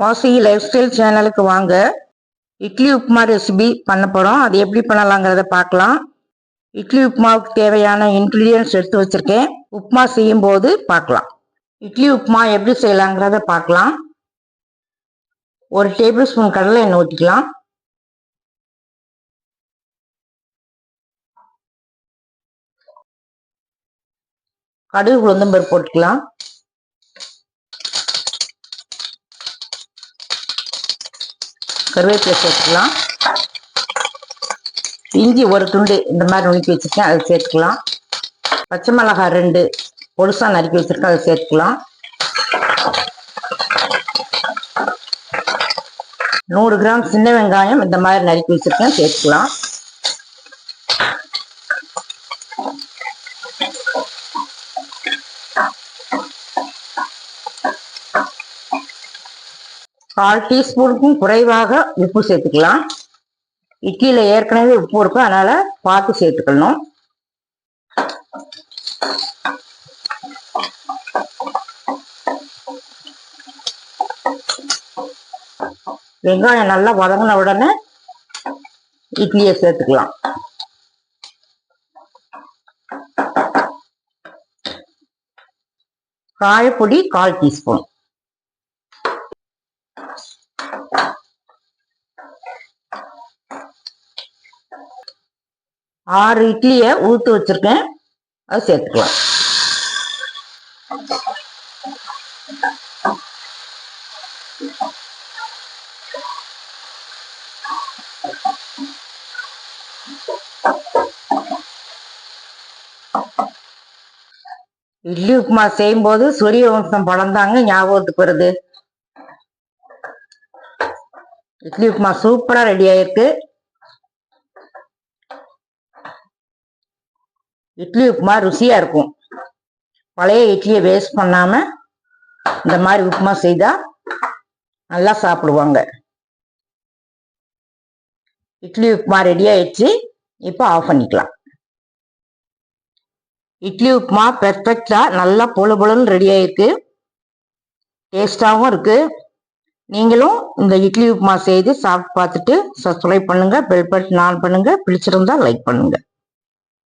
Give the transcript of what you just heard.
வாசி life style சேனலுக்கு வாங்க. இட்லி உப்புமா ரெசிபி பண்ண போகிறோம் அது எப்படி பண்ணலாங்கிறத பார்க்கலாம். இட்லி உப்புமாவுக்கு தேவையான இன்க்ரீடியன்ஸ் எடுத்து வச்சுருக்கேன். உப்புமா செய்யும்போது பார்க்கலாம். இட்லி உப்புமா எப்படி செய்யலாங்கிறத பார்க்கலாம். ஒரு டேபிள் ஸ்பூன் கடலை எண்ணெய் ஊற்றிக்கலாம் கடுகு உளுந்தம்பருப்பு போட்டுக்கலாம். கருவேப்பிலை சேர்த்துக்கலாம். இஞ்சி ஒரு துண்டு இந்த மாதிரி நுணுக்கி வச்சுருக்கேன் அதை சேர்த்துக்கலாம். பச்சை மிளகாய் ரெண்டு பொடுசாக நறுக்கி வச்சுருக்கேன் அதை சேர்த்துக்கலாம். நூறு கிராம் சின்ன வெங்காயம் இந்த மாதிரி நறுக்கி வச்சுருக்கேன் சேர்த்துக்கலாம். கால் டீஸ்பூனுக்கும் குறைவாக உப்பு சேர்த்துக்கலாம். இட்லியில் ஏற்கனவே உப்பு இருக்கும் அதனால் பார்த்து சேர்த்துக்கணும். வெங்காயம் நல்லா வதங்கின உடனே இட்லியை சேர்த்துக்கலாம். காயப்பொடி கால் டீஸ்பூன். ஆறு இட்லியை ஊற்று வச்சிருக்கேன். அதை சேர்த்துக்கலாம். இட்லி உப்புமா செய்யும்போது சூரிய வம்சம் படம் தாங்க ஞாபகத்துக்கு வருது. இட்லி உப்புமா சூப்பராக ரெடி ஆயிருக்கு. இட்லி உப்புமா ருசியா இருக்கும். பழைய இட்லியை வேஸ்ட் பண்ணாம இந்த மாதிரி உப்புமா செய்தா நல்லா சாப்பிடுவாங்க. இட்லி உப்புமா ரெடி ஆயிடுச்சு. இப்போ ஆஃப் பண்ணிக்கலாம். இட்லி உப்புமா பெர்ஃபெக்டா நல்லா பொழு பொழுன்னு ரெடி ஆயிருக்கு. டேஸ்டாகவும் இருக்கு. நீங்களும் இந்த இட்லி உப்புமா செய்து சாப்பிட்டு பார்த்துட்டு சப்ஸ்கிரைப் பண்ணுங்க. பெல் பட்டன் ஆன் பண்ணுங்க. பிடிச்சிருந்தா லைக் பண்ணுங்க.